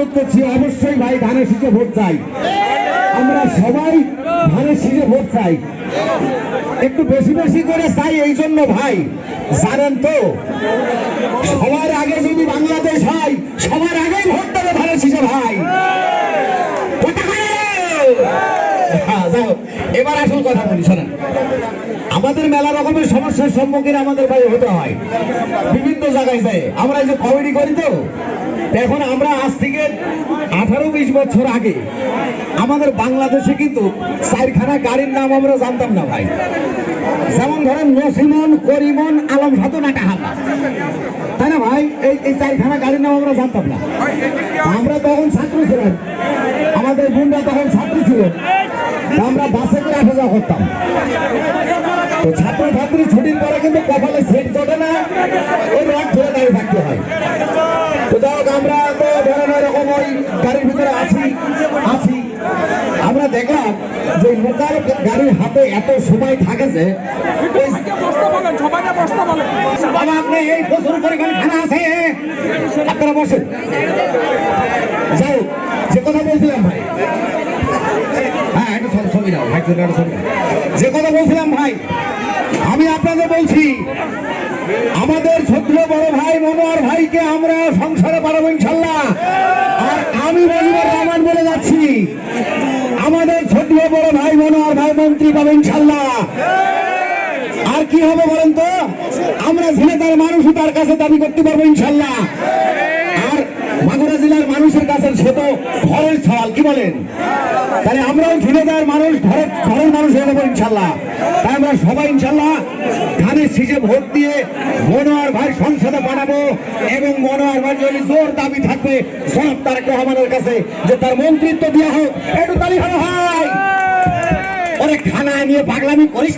অনুরোধ করছি অবশ্যই ভাই ধানের শীষে ভোট চাই। আমরা সবাই ধানের শীষে ভোট চাই। একটু বেশি বেশি করে চাই এই জন্য ভাই। জানেন তো, সবার আগে যদি বাংলাদেশ হয়, সবার আগেই ভোট দেবে ধানের শীষে ভাই কথা বলে! হ্যাঁ, এবার আসল কথা বলি, শোনেন। আমাদের মেলা রকমের সমস্যার সম্মুখীন আমাদের ভাই হতে হয়। বিভিন্ন জায়গায় যায়। আমরা যে কমেডি করি তো এখন আমরা আজ থেকে আঠারো বিশ বছর আগে আমাদের বাংলাদেশে কিন্তু চারখানা গাড়ির নাম আমরা জানতাম না ভাই। যেমন ধরেন নসিমন, করিমন, আলম সাধু, নাটা হাল্লা তাই না ভাই? এই এই চারখানা গাড়ির নাম আমরা জানতাম না। আমরা তখন ছাত্র ছিলাম। আমাদের বোনরা তখন ছাত্র ছিল। তা আমরা বাসে করে আসা যাওয়া করতাম। তো ছাত্র ছুটির পরে কিন্তু কপালে সেট চটে না ওই রড ধরে দাঁড়িয়ে থাকতে হয়। তো যাই হোক, আমরা তো ধরেন এরকম ওই গাড়ির ভিতরে আছি আছি। আমরা দেখলাম যে লোকাল গাড়ির হাতে এত সময় থাকে যে আপনি এই প্রচুর পরিমাণ খানা আছে। আপনারা বসেন যাই হোক, যে কথা বলছিলাম ভাই হ্যাঁ একটা ছবি- যে কথা বলছিলাম, ভাই, আমি আপনাদের বলছি, আমাদের ছোট্ট বড় ভাই মনোয়ার ভাইকে আমরা সংসারে পাঠাবো, ইনশাল্লাহ। আর আমি মজিবুর রহমান বলে যাচ্ছি, আমাদের ছোট্ট বড় ভাই মনোয়ার ভাই মন্ত্রী পাবে, ইনশাল্লাহ। আর কি হবে বলেন তো? আমরা ঝিনেদার মানুষও তার কাছে দাবি করতে পারব, ইনশাল্লাহ আর মাগুরা জেলার মানুষের কাছে সে তো ঘরের সওয়াল কি বলেন? তাহলে আমরাও ঝিনেদার মানুষ, ঘরের ঘরের মানুষ হয়ে যাব ইনশাল্লাহ। তাই আমরা সবাই ইনশাল্লাহ ধানের শীষে ভোট দিয়ে মনোয়ার ভাই সংসদে পাঠাবো এবং মনোয়ার ভাই যদি জোর দাবি থাকবে সব তারেক রহমানের কাছে যে তার মন্ত্রিত্ব দেওয়া হোক, একটু তালি হয় অনেক খানা নিয়ে পাগলামি করিস